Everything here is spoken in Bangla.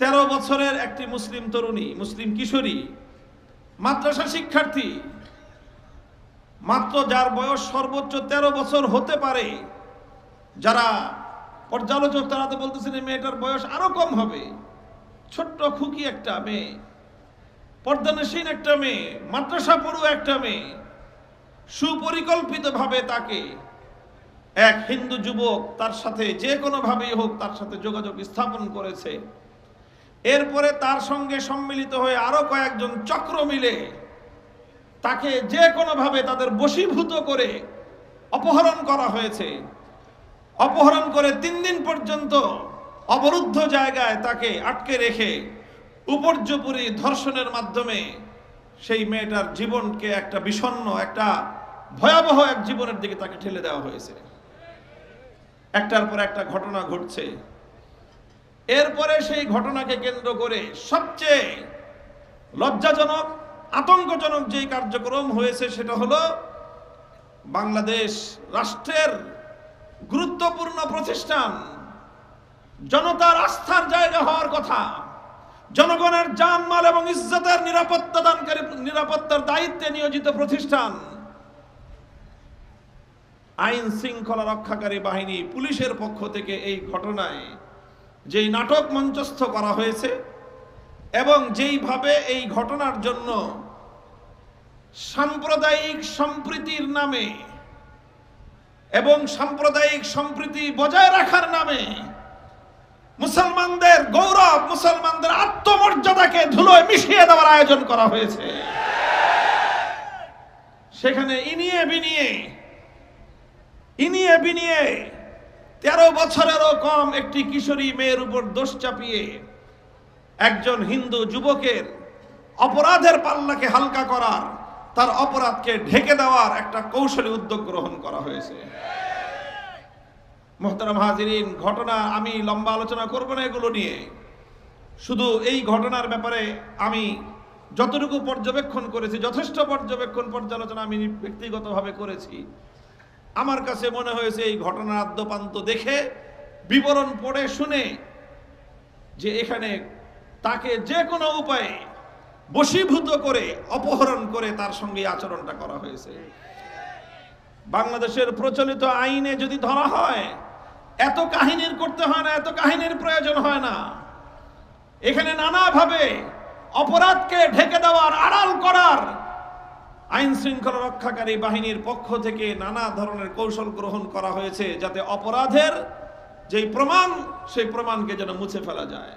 তেরো বছরের একটি মুসলিম তরুণী, মুসলিম কিশোরী, মাদ্রাসা শিক্ষার্থী। মাত্র যার বয়স সর্বোচ্চ তেরো বছর হতে পারে, যারা পর্যালোচক তারা তো বলতেছেন মেয়েটার বয়স আরও কম হবে। ছোট্ট খুকি একটা মেয়ে, পর্দানসীন একটা মেয়ে, মাদ্রাসা পড়ুয়া একটা মেয়ে, সুপরিকল্পিতভাবে তাকে এক হিন্দু যুবক তার সাথে যে কোনোভাবেই হোক তার সাথে যোগাযোগ স্থাপন করেছে। এরপরে তার সঙ্গে সম্মিলিত হয়ে আরও কয়েকজন চক্র মিলে তাকে যে কোনোভাবে তাদের বশীভূত করে অপহরণ করা হয়েছে। অপহরণ করে তিন দিন পর্যন্ত অবরুদ্ধ জায়গায় তাকে আটকে রেখে উপর্যপুরী ধর্ষণের মাধ্যমে সেই মেয়েটার জীবনকে একটা বিষণ্ণ, একটা ভয়াবহ এক জীবনের দিকে তাকে ঠেলে দেওয়া হয়েছে। একটার পর একটা ঘটনা ঘটছে। এরপরে সেই ঘটনাকে কেন্দ্র করে সবচেয়ে লজ্জাজনক, আতঙ্কজনক যে কার্যক্রম হয়েছে সেটা হলো বাংলাদেশ রাষ্ট্রের গুরুত্বপূর্ণ প্রতিষ্ঠান, জনতার আস্থার জায়গা হওয়ার কথা, জনগণের জানমাল এবং ইজ্জতের নিরাপত্তা দানকারী নিরাপত্তার দায়িত্বে নিয়োজিত প্রতিষ্ঠান, আইন শৃঙ্খলা রক্ষাকারী বাহিনী পুলিশের পক্ষ থেকে এই ঘটনায় যেই নাটক মঞ্চস্থ করা হয়েছে এবং যেইভাবে এই ঘটনার জন্য সাম্প্রদায়িক সম্প্রীতির নামে এবং সাম্প্রদায়িক সম্প্রীতি বজায় রাখার নামে মুসলমানদের গৌরব, মুসলমানদের আত্মমর্যাদাকে ধুলোয় মিশিয়ে দেওয়ার আয়োজন করা হয়েছে। সেখানে ইনিয়ে বিনিয়ে ইনিয়ে বিনিয়ে তেরো বছরেরও কম একটি কিশোরী মেয়ের উপর দোষ চাপিয়ে একজন হিন্দু যুবকের অপরাধের পাল্লাকে হালকা করার, তার অপরাধকে ঢেকে দেওয়ার একটা কৌশলী উদ্যোগ গ্রহণ করা হয়েছে। মোহতারাম হাজিরিন, ঘটনা আমি লম্বা আলোচনা করব না এগুলো নিয়ে। শুধু এই ঘটনার ব্যাপারে আমি যতটুকু পর্যবেক্ষণ করেছি, যথেষ্ট পর্যবেক্ষণ পর্যালোচনা আমি ব্যক্তিগতভাবে করেছি আমার কাছে মনে হয়েছে এই ঘটনার আদ্যপান্ত দেখে বিবরণ পড়ে শুনে যে এখানে তাকে যে কোনো উপায়ে বশীভূত করে, অপহরণ করে তার সঙ্গে আচরণটা করা হয়েছে। বাংলাদেশের প্রচলিত আইনে যদি ধরা হয়, এত কাহিনীর করতে হয় না, এত কাহিনীর প্রয়োজন হয় না। এখানে নানাভাবে অপরাধকে ঢেকে দেওয়ার, আড়াল করার আইন শৃঙ্খলা রক্ষাকারী বাহিনীর পক্ষ থেকে নানা ধরনের কৌশল গ্রহণ করা হয়েছে যাতে অপরাধের যেই প্রমাণ, সেই প্রমাণকে যেন মুছে ফেলা যায়।